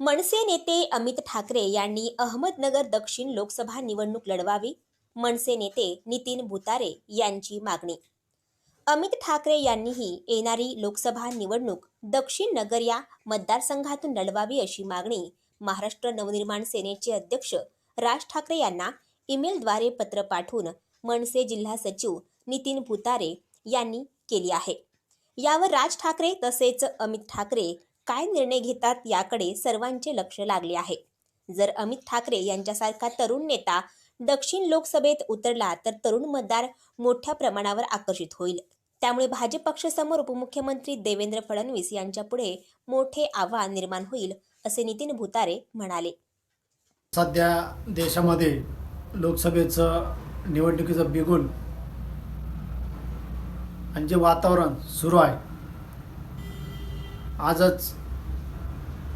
मनसे नेते अमित ठाकरे यांनी अहमदनगर दक्षिण लोकसभा निवडणूक लढवावी मनसे नेते नितीन भुतारे यांची मागणी. अमित ठाकरे यांनीही येणारी लोकसभा निवडणूक दक्षिण नगर या मतदारसंघातून लढवावी अशी मागणी महाराष्ट्र नवनिर्माण सेनेचे अध्यक्ष राज ठाकरे यांना ईमेलद्वारे पत्र पाठवून मनसे जिल्हा सचिव नितीन भुतारे यांनी केली आहे. यावर राज ठाकरे तसेच अमित ठाकरे काय निर्णय घेतात याकडे सर्वांचे लक्ष लागले आहे. जर अमित ठाकरे यांच्यासारखा तरुण नेता दक्षिण लोकसभेत उतरला तर तरुण मतदार मोठ्या प्रमाणावर आकर्षित होईल. त्यामुळे भाजप पक्षासमोर उपमुख्यमंत्री देवेंद्र फडणवीस यांच्यापुढे मोठे आव्हान निर्माण होईल असे नितीन भुतारे म्हणाले. सध्या देशामध्ये लोकसभेचं निवडणुकीचं बिगुल आणि जे वातावरण सुरू आहे आजच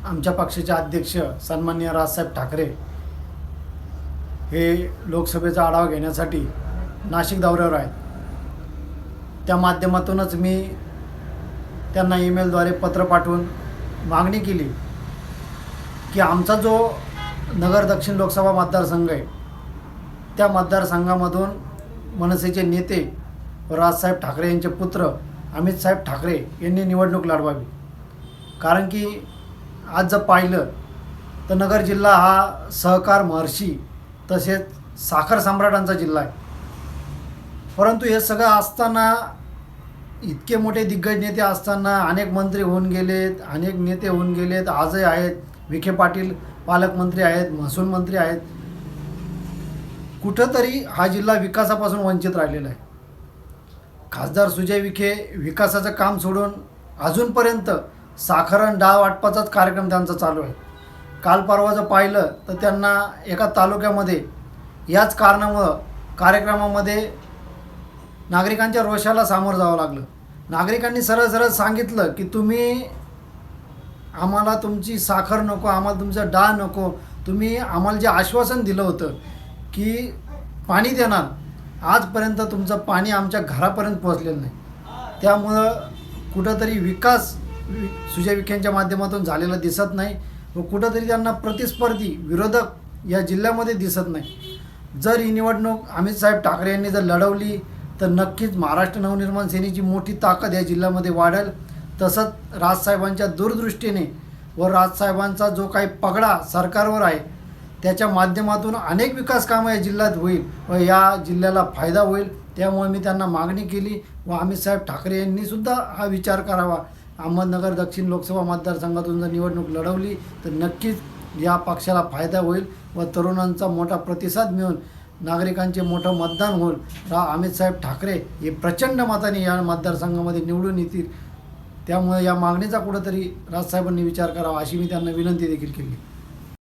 आमच्या पक्षाचे अध्यक्ष सन्मान्य राजसाहेब ठाकरे हे लोकसभेचा आढावा घेण्यासाठी नाशिक दौऱ्यावर आहेत. त्या माध्यमातूनच मी त्यांना ईमेलद्वारे पत्र पाठवून मागणी केली की आमचा जो नगर दक्षिण लोकसभा मतदारसंघ आहे त्या मतदारसंघामधून मनसेचे नेते राजसाहेब ठाकरे यांचे पुत्र अमित साहेब ठाकरे यांनी निवडणूक लढवावी. कारण की आज जर पाहिलं तर नगर जिल्हा हा सहकार महर्षी तसेच साखर सम्राटांचा जिल्हा आहे. परंतु हे सगळं असताना इतके मोठे दिग्गज नेते असताना अनेक मंत्री होऊन गेलेत अनेक नेते होऊन गेलेत आजही आहेत. विखे पाटील पालकमंत्री आहेत महसूल मंत्री आहेत. कुठंतरी हा जिल्हा विकासापासून वंचित राहिलेला आहे. खासदार सुजय विखे विकासाचं काम सोडून अजूनपर्यंत साखरण डाळ वाटपाचाच कार्यक्रम त्यांचा चालू आहे. काल परवा जर पाहिलं तर त्यांना एका तालुक्यामध्ये याच कारणामुळं कार्यक्रमामध्ये नागरिकांच्या रोषाला सामोरं जावं लागलं. नागरिकांनी सरळ सरळ सांगितलं की तुम्ही आम्हाला तुमची साखर नको आम्हाला तुमचं डाळ नको. तुम्ही आम्हाला जे आश्वासन दिलं होतं की पाणी देणार आजपर्यंत तुमचं पाणी आमच्या घरापर्यंत पोहोचलेलं नाही. त्यामुळं कुठंतरी विकास सुजय विखेंच्या माध्यमातून झालेला दिसत नाही व कुठंतरी त्यांना प्रतिस्पर्धी विरोधक या जिल्ह्यामध्ये दिसत नाही. जर ही निवडणूक अमित साहेब ठाकरे यांनी जर लढवली तर नक्कीच महाराष्ट्र नवनिर्माण सेनेची मोठी ताकद या जिल्ह्यामध्ये वाढेल. तसंच राजसाहेबांच्या दूरदृष्टीने व राजसाहेबांचा जो काही पगडा सरकारवर आहे त्याच्या माध्यमातून अनेक विकास कामं या जिल्ह्यात होईल व या जिल्ह्याला फायदा होईल. त्यामुळे मी त्यांना मागणी केली व अमित साहेब ठाकरे यांनीसुद्धा हा विचार करावा. अहमदनगर दक्षिण लोकसभा मतदारसंघातून जर निवडणूक लढवली तर नक्कीच या पक्षाला फायदा होईल व तरुणांचा मोठा प्रतिसाद मिळून नागरिकांचे मोठं मतदान होईल. रा. अमित साहेब ठाकरे हे प्रचंड मताने या मतदारसंघामध्ये निवडून येतील. त्यामुळे या मागणीचा कुठंतरी राजसाहेबांनी विचार करावा अशी मी त्यांना विनंती देखील केली.